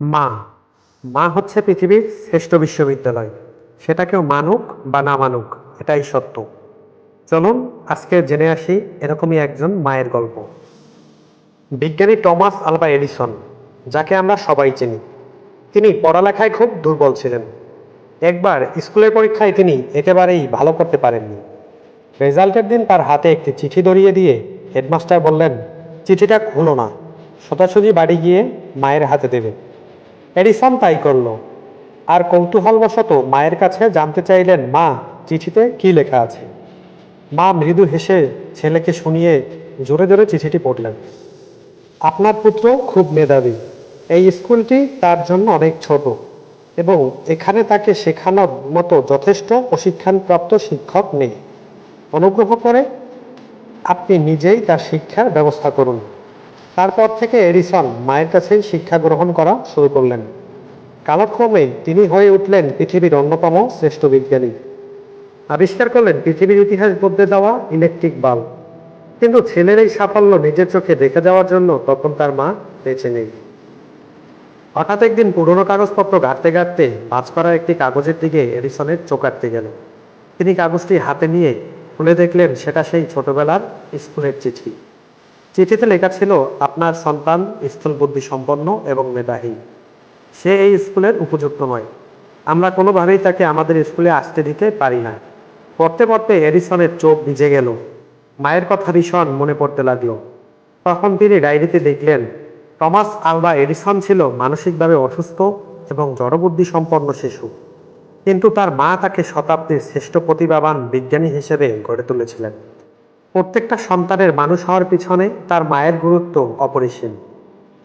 মা। মা হচ্ছে পৃথিবীর শ্রেষ্ঠ বিশ্ববিদ্যালয়। সেটা কেউ মানুক বা না মানুক, এটাই সত্য। চলুন আজকে জেনে আসি এরকমই একজন মায়ের গল্প। বিজ্ঞানী টমাস আলভা এডিসন, যাকে আমরা সবাই চিনি। তিনি পড়ালেখায় খুব দুর্বল ছিলেন। একবার স্কুলের পরীক্ষায় তিনি একেবারেই ভালো করতে পারেননি। রেজাল্টের দিন তার হাতে একটি চিঠি ধরিয়ে দিয়ে হেডমাস্টার বললেন, চিঠিটা খুলো না, সোজাসুজি বাড়ি গিয়ে মায়ের হাতে দেবে। এডিসন তাই করল। আর কৌতূহলবশত মায়ের কাছে জানতে চাইলেন, মা, চিঠিতে কি লেখা আছে? মা মৃদু হেসে ছেলেকে শুনিয়ে জোরে জোরে চিঠিটি পড়লেন। আপনার পুত্র খুব মেধাবী। এই স্কুলটি তার জন্য অনেক ছোট এবং এখানে তাকে শেখানোর মতো যথেষ্ট প্রশিক্ষণপ্রাপ্ত শিক্ষক নেই। অনুগ্রহ করে আপনি নিজেই তার শিক্ষার ব্যবস্থা করুন। তারপর থেকে এডিসন মায়ের কাছেই শিক্ষা গ্রহণ করা শুরু করলেন। কালক্রমে তিনি হয়ে উঠলেন পৃথিবীর অন্যতম শ্রেষ্ঠ বিজ্ঞানী। আবিষ্কার করলেন পৃথিবীর ইতিহাস বদলে দেওয়া ইলেকট্রিক বাল্ব। কিন্তু ছেলের এই সাফল্য নিজের চোখে দেখে যাওয়ার জন্য তখন তার মা বেঁচে নেই। হঠাৎ একদিন পুরনো কাগজপত্র ঘাটতে ঘাটতে ভাঁজ করা একটি কাগজের দিকে এডিসনের চোখ আটতে গেল। তিনি কাগজটি হাতে নিয়ে খুলে দেখলেন, সেটা সেই ছোটবেলার স্কুলের চিঠি। চিঠিতে লেখা ছিল, আপনার সন্তান স্থূল বুদ্ধি সম্পন্ন এবং মেধাহীন। সে এই স্কুলের উপযুক্ত নয়। আমরা কোনোভাবেই তাকে আমাদের স্কুলে আসতে দিতে পারি না। পড়তে পড়তে এডিসনের চোখ ভিজে গেল। মায়ের কথা ভীষণ মনে পড়তে লাগল। তখন তিনি ডায়েরিতে দেখলেন, টমাস আলবা এডিসন ছিল মানসিকভাবে অসুস্থ এবং জড়বুদ্ধি সম্পন্ন শিশু। কিন্তু তার মা তাকে শতাব্দীর শ্রেষ্ঠ প্রতিভাবান বিজ্ঞানী হিসেবে গড়ে তুলেছিলেন। প্রত্যেকটা সন্তানের মানুষ হওয়ার পিছনে তার মায়ের গুরুত্ব অপরিসীম।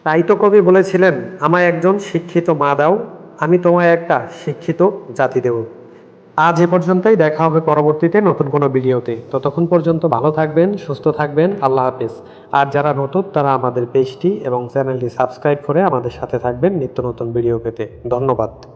তাই তো কবি বলেছিলেন, আমায় একজন শিক্ষিত মা দাও, আমি তোমায় একটা শিক্ষিত জাতি দেব। আজ এ পর্যন্তই, দেখা হবে পরবর্তীতে নতুন কোনো ভিডিওতে। ততক্ষণ পর্যন্ত ভালো থাকবেন, সুস্থ থাকবেন, আল্লাহ হাফেজ। আর যারা নতুন, তারা আমাদের পেজটি এবং চ্যানেলটি সাবস্ক্রাইব করে আমাদের সাথে থাকবেন নিত্য নতুন ভিডিও পেতে। ধন্যবাদ।